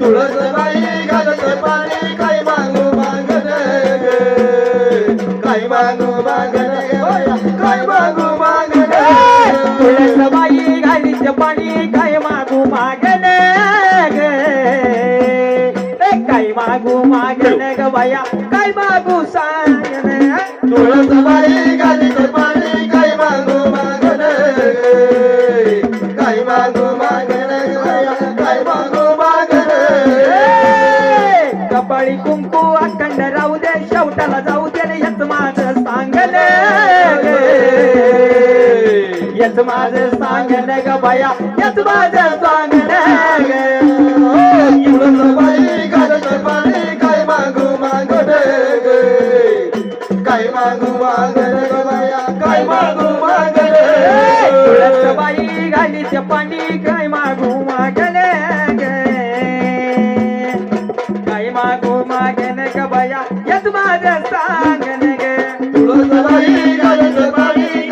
तुळस बाई घालत पाणी काय मागू मागण ग? काय मागू मागण काय मागू मागत तुळस बाई घालीच पाणी काय मागू मागन ग? काय मागू मागन ग बाया? काय मागू सांगन तुळस बाई घालीत पाणी काय मागू मागन काय मागू मागन काय मागू मागन कपाळी कुंकू अखंड राहू दे शेवटाला जाऊ दे हेच माझं सांगन ग. हेच माझं सांगन ग बाया हेच माझं सांगन बाई घालत पाणी काय मागू मागण काय मागू माग ग काय मागू मागण तुळसबाई घालीचे पाणी मागन ग बाया हेच माझं सांगन ग.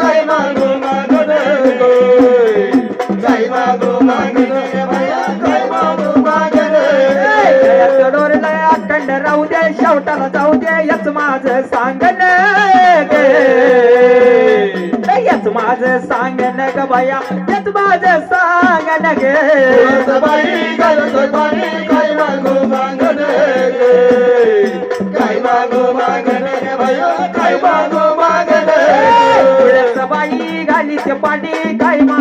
काय मागू मागू मागू अखंड राहू दे शेवटाला जाऊ दे याच माझं सांगन ग. याच माझं सांगन ग बाया याच माझं सांगन ग. काय माग मागल बाई घालीच पाणी काय मा